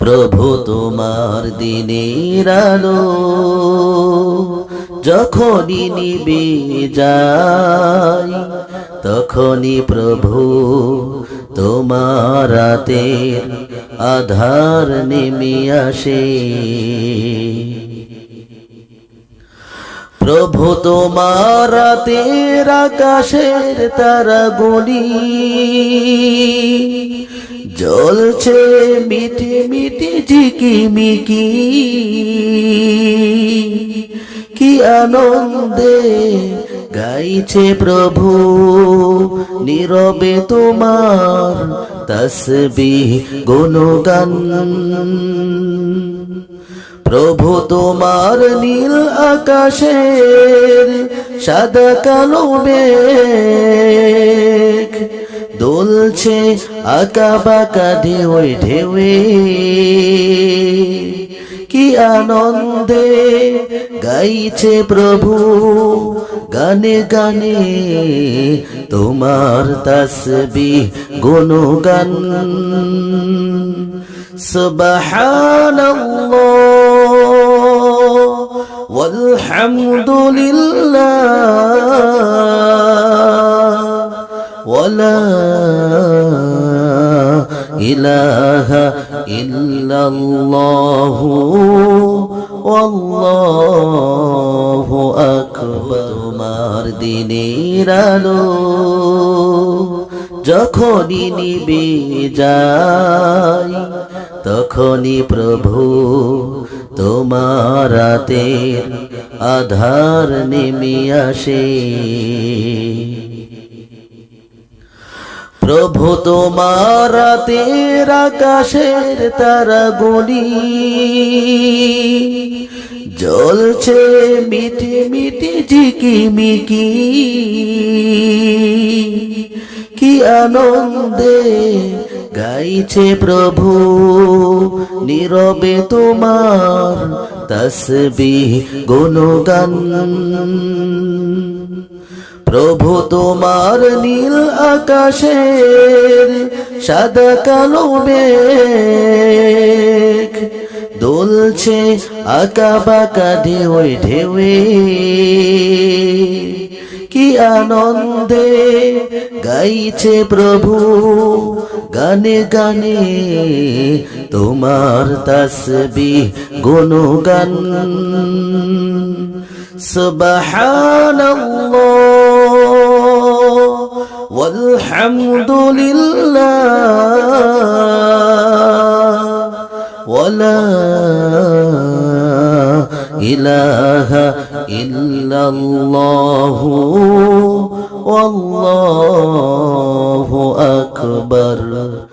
প্রভু তোমার দিনের আলো যখনই নিবে যাই তখনই প্রভু তোমার রাতের আধার নেমে আসে। প্রভু তোমার রাতের আকাশের তারা গুলি। জ্বলছে মিটি মিটি ঝিকিমিকি কি আনন্দে গাইছে প্রভু, নীরবে তোমার তসবি গুণগান। প্রভু তোমার নীল আকাশের সাদা কালো মেঘ দোলছে আঁকা বাঁকা ঢেউয়ে ঢেউয়ে। কি আনন্দে গাইছে প্রভু গানে গানে। তোমার তসবি গুণগান। سبحان الله والحمد لله ولا إله إلا الله والله أكبر তোমার দিনের আলো যখনই নিবে যাই তখনই প্রভু, তোমার রাতের আধার নেমে আসে। প্রভু, তোমার আকাশের তারা গুলি জ্বলছে মিটি মিটি ঝিকি ঝিকিমিকি কি আনন্দে গাইছে প্রভু, নীরবে তোমার তসবি গুণগান। প্রভু তোমার নীল আকাশের সাদা কালো মেঘ, দোলছে আঁকা বাঁকা ঢেউয়ে ঢেউয়ে। কি আনন্দে গাইছে প্রভু গানে গানে তোমার তসবি গুণগান। সুবহানাল্লাহ ওয়ালহামদুলিল্লাহ ওলা إله إلا الله والله أكبر.